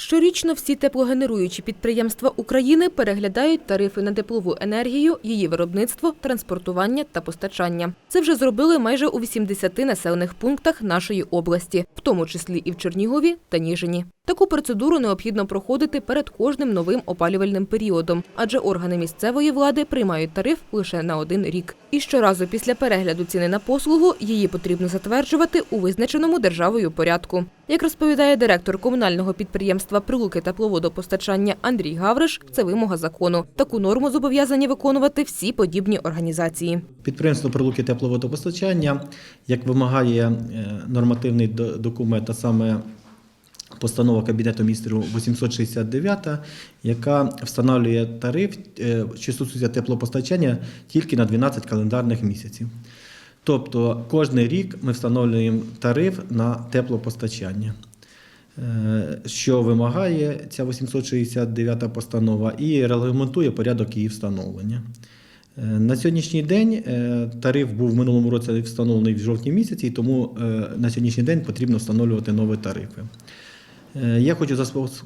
Щорічно всі теплогенеруючі підприємства України переглядають тарифи на теплову енергію, її виробництво, транспортування та постачання. Це вже зробили майже у 80 населених пунктах нашої області, в тому числі і в Чернігові та Ніжині. Таку процедуру необхідно проходити перед кожним новим опалювальним періодом, адже органи місцевої влади приймають тариф лише на один рік. І щоразу після перегляду ціни на послугу її потрібно затверджувати у визначеному державою порядку. Як розповідає директор комунального підприємства Прилуки тепловодопостачання Андрій Гавриш, це вимога закону. Таку норму зобов'язані виконувати всі подібні організації. Підприємство прилуки тепловодопостачання, як вимагає е, нормативний документ, а саме постанова Кабінету міністрів 869, яка встановлює тариф, е, що стосується теплопостачання, тільки на 12 календарних місяців. Тобто кожен рік ми встановлюємо тариф на теплопостачання. Е, Що вимагає ця 869 постанова і регламентує порядок її встановлення. Е, На сьогоднішній день е, тариф був в минулому році встановлений в жовтні місяці, і тому на сьогоднішній день потрібно встановлювати нові тарифи. Я хочу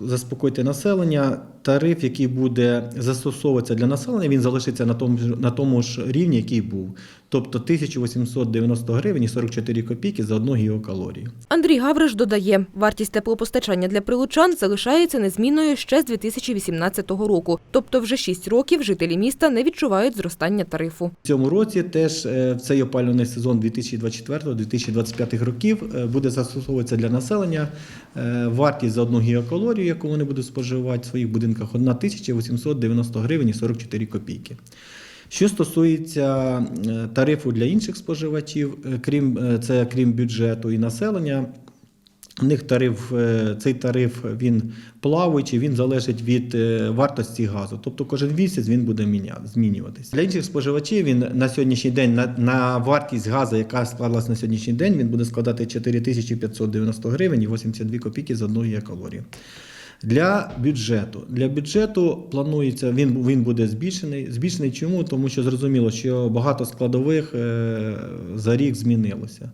заспокоїти населення. Тариф, який буде застосовуватися для населення, він залишиться на тому, ж- на тому ж рівні, який був. Тобто 1890 гривень і 44 копійки за одну гігакалорію. Андрій Гавриш додає, вартість теплопостачання для прилучан залишається незмінною ще з 2018 року. Тобто вже 6 років жителі міста не відчувають зростання тарифу. В цьому році теж е, в цей опалювальний сезон 2024-2025 років е, буде застосовуватися для населення е, вартість за одну гігакалорію, яку вони будуть споживати в своїх будинках, 1890 гривень і 44 копійки. Що стосується е, тарифу для інших споживачів, е, крім е, це крім бюджету і населення, у них тариф, цей тариф він плаваючий, він залежить від вартості газу. Тобто кожен місяць він буде змінюватися. Для інших споживачів він на сьогоднішній день на, на вартість газу, яка склалась на сьогоднішній день, він буде складати 4590 гривень і 82 копійки за одну гігакалорію. Для бюджету. Для бюджету планується, він, він буде збільшений. Збільшений чому? Тому що зрозуміло, що багато складових е, за рік змінилося.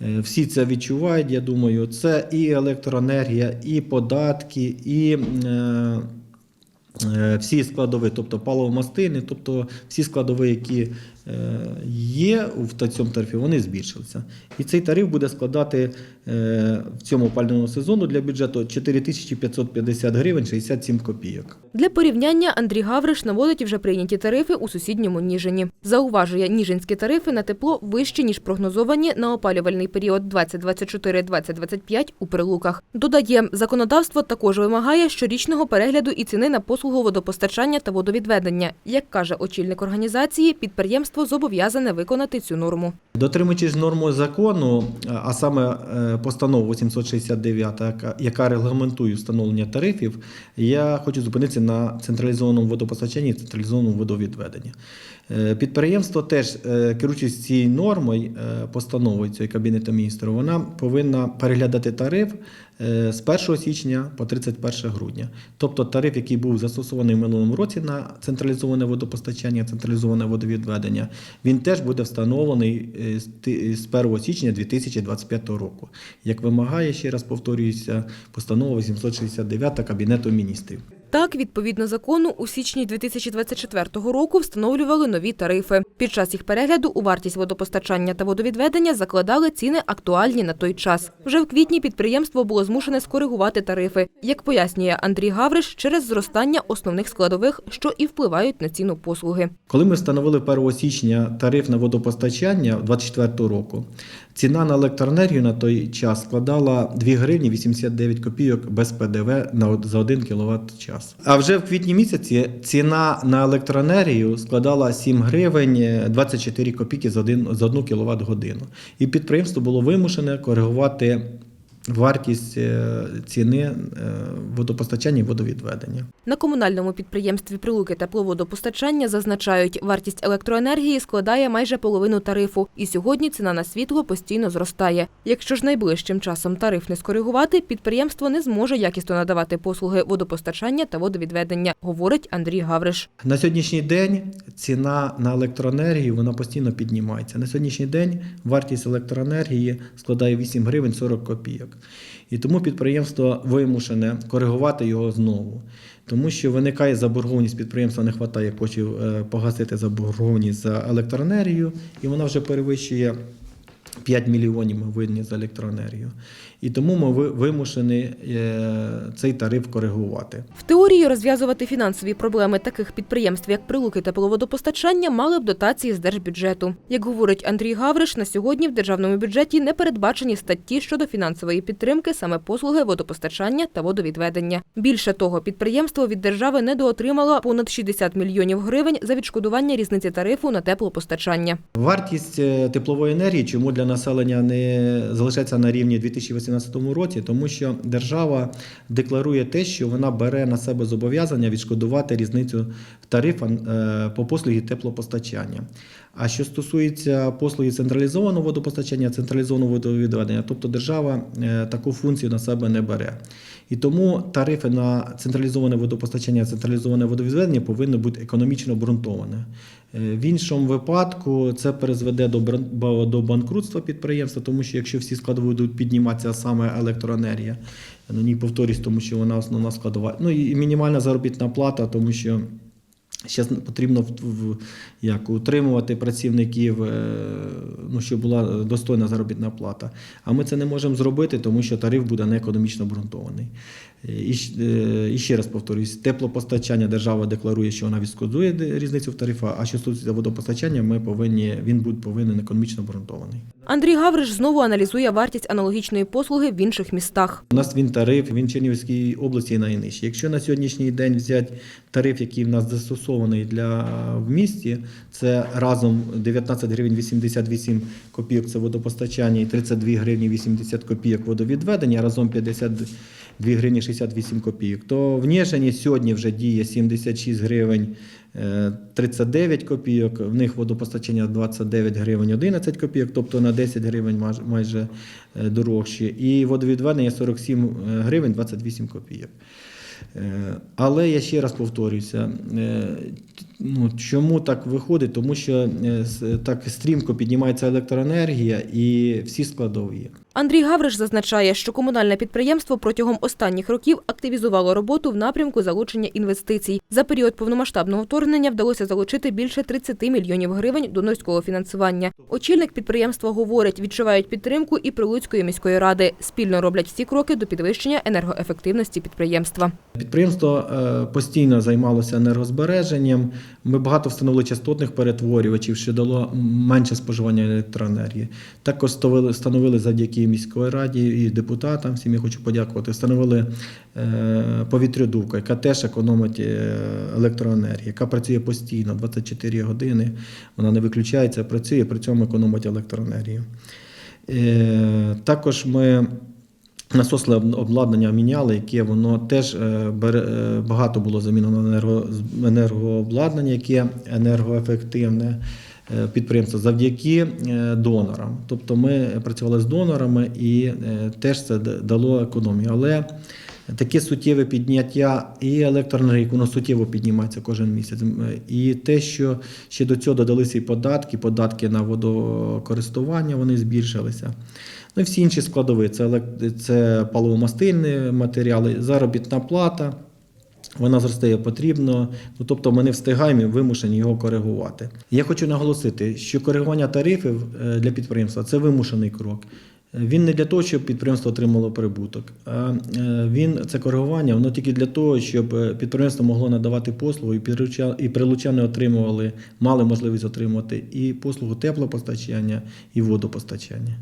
Е, Всі це відчувають, я думаю. Це і електроенергія, і податки, і е, всі складові, тобто паливомастильні, тобто всі складові, які є в цьому тарифі, вони збільшилися. І цей тариф буде складати е, в цьому опалювальному сезону для бюджету 4550 гривень 67 копійок. Для порівняння Андрій Гавриш наводить вже прийняті тарифи у сусідньому Ніжині. Зауважує, ніжинські тарифи на тепло вищі, ніж прогнозовані на опалювальний період 2024-2025 у Прилуках. Додає, законодавство також вимагає щорічного перегляду і ціни на послугу водопостачання та водовідведення. Як каже очільник організації, підприємство зобов'язане виконати цю норму. Дотримуючись норму закону, а саме е, постанову 869, яка- яка регламентує встановлення тарифів, я хочу зупинитися на централізованому водопостачанні і централізованому водовідведенні. Е, Підприємство теж, е, керуючись цією нормою, е, постановою цієї Кабінету міністрів, вона повинна переглядати тариф з 1 січня по 31 грудня. Тобто тариф, який був застосований в минулому році на централізоване водопостачання, централізоване водовідведення, він теж буде встановлений з 1 січня 2025 року. Як вимагає, ще раз повторююся, постанова 869 Кабінету міністрів. Так, відповідно закону, у січні 2024 року встановлювали нові тарифи. Під час їх перегляду у вартість водопостачання та водовідведення закладали ціни актуальні на той час. Вже в квітні підприємство було змушене скоригувати тарифи, як пояснює Андрій Гавриш, через зростання основних складових, що і впливають на ціну послуги. Коли ми встановили 1 січня тариф на водопостачання 2024 року, ціна на електроенергію на той час складала 2 гривні 89 копійок без ПДВ на за 1 кВт час. А вже в квітні місяці ціна на електроенергію складала 7 гривень е, 24 копійки за 1, за 1 кВт годину. І підприємство було вимушене коригувати вартість е, ціни е, водопостачання і водовідведення. На комунальному підприємстві Прилуки тепловодопостачання зазначають, вартість електроенергії складає майже половину тарифу, і сьогодні ціна на світло постійно зростає. Якщо ж найближчим часом тариф не скоригувати, підприємство не зможе якісно надавати послуги водопостачання та водовідведення, говорить Андрій Гавриш. На сьогоднішній день ціна на електроенергію вона постійно піднімається. На сьогоднішній день вартість електроенергії складає 8 гривень 40 копійок. І тому підприємство вимушене коригувати його знову. Тому що виникає заборгованість підприємства, не вистачає коштів е, погасити заборгованість за електроенергію, і вона вже перевищує 5 мільйонів ми винні за електроенергію. І тому ми ви- вимушені е, цей тариф коригувати. В теорії розв'язувати фінансові проблеми таких підприємств, як прилуки та половодопостачання, мали б дотації з держбюджету. Як говорить Андрій Гавриш, на сьогодні в державному бюджеті не передбачені статті щодо фінансової підтримки саме послуги водопостачання та водовідведення. Більше того, підприємство від держави недоотримало понад 60 мільйонів гривень за відшкодування різниці тарифу на теплопостачання. Вартість е, теплової енергії, чому для населення не залишається на рівні 2018 році, тому що держава декларує те, що вона бере на себе зобов'язання відшкодувати різницю в тарифах е, по послугі теплопостачання. А що стосується послуги централізованого водопостачання, централізованого водовідведення, тобто держава е, таку функцію на себе не бере. І тому тарифи на централізоване водопостачання, централізоване водовідведення повинні бути економічно обґрунтовані. Е, В іншому випадку це призведе до банкрутства підприємства, тому що якщо всі складові будуть підніматися, саме електроенергія, ну ні повторюсь, тому що вона основна складова. Ну і мінімальна заробітна плата, тому що. Ще потрібно в- як, утримувати працівників, е, ну, щоб була достойна заробітна плата. А ми це не можемо зробити, тому що тариф буде неекономічно обґрунтований. Е, І, ще раз повторюсь, теплопостачання держава декларує, що вона відшкодує різницю в тарифах, а що стосується водопостачання, ми повинні, він буде повинен економічно обґрунтований. Андрій Гавриш знову аналізує вартість аналогічної послуги в інших містах. У нас він тариф, він в Чернігівській області найнижчий. Якщо на сьогоднішній день взяти тариф, який в нас застосований для в місті, це разом 19 гривень 88 копійок це водопостачання і 32 гривні 80 копійок водовідведення, разом 52 гривні 68 копійок. То в Ніжині сьогодні вже діє 76 гривень е, 39 копійок, в них водопостачання 29 гривень 11 копійок, тобто на 10 гривень майже е, дорожче. І водовідведення 47 гривень 28 копійок. Е, Але я ще раз повторююся, е, ну, чому так виходить? Тому що е, так стрімко піднімається електроенергія і всі складові. Андрій Гавриш зазначає, що комунальне підприємство протягом останніх років активізувало роботу в напрямку залучення інвестицій. За період повномасштабного вторгнення вдалося залучити більше 30 мільйонів гривень донорського фінансування. Очільник підприємства говорить, відчувають підтримку і Прилуцької міської ради. Спільно роблять всі кроки до підвищення енергоефективності підприємства. Підприємство е, постійно займалося енергозбереженням. Ми багато встановили частотних перетворювачів, що дало менше споживання електроенергії. Також встановили- встановили міської раді і депутатам. Всім я хочу подякувати. Встановили е, повітрядувку, яка теж економить е, електроенергію, яка працює постійно 24 години. Вона не виключається, працює, при цьому економить електроенергію. Е, Також ми насосне обладнання міняли, яке воно теж багато було замінено енерго, енергообладнання, яке енергоефективне е, підприємство завдяки е, донорам. Тобто ми працювали з донорами і е, теж це дало економію. Але таке суттєве підняття і електроенергії, воно суттєво піднімається кожен місяць. І те, що ще до цього додалися і податки, податки на водокористування, вони збільшилися. Ну і всі інші складові це, це паливомастильні матеріали, заробітна плата. Вона зростає потрібно, ну тобто ми не встигаємо і вимушені його коригувати. Я хочу наголосити, що коригування тарифів е, для підприємства це вимушений крок. Він не для того, щоб підприємство отримало прибуток. А е, він це коригування, воно тільки для того, щоб е, підприємство могло надавати послугу, і прилучани отримували, мали можливість отримувати і послугу теплопостачання, і водопостачання.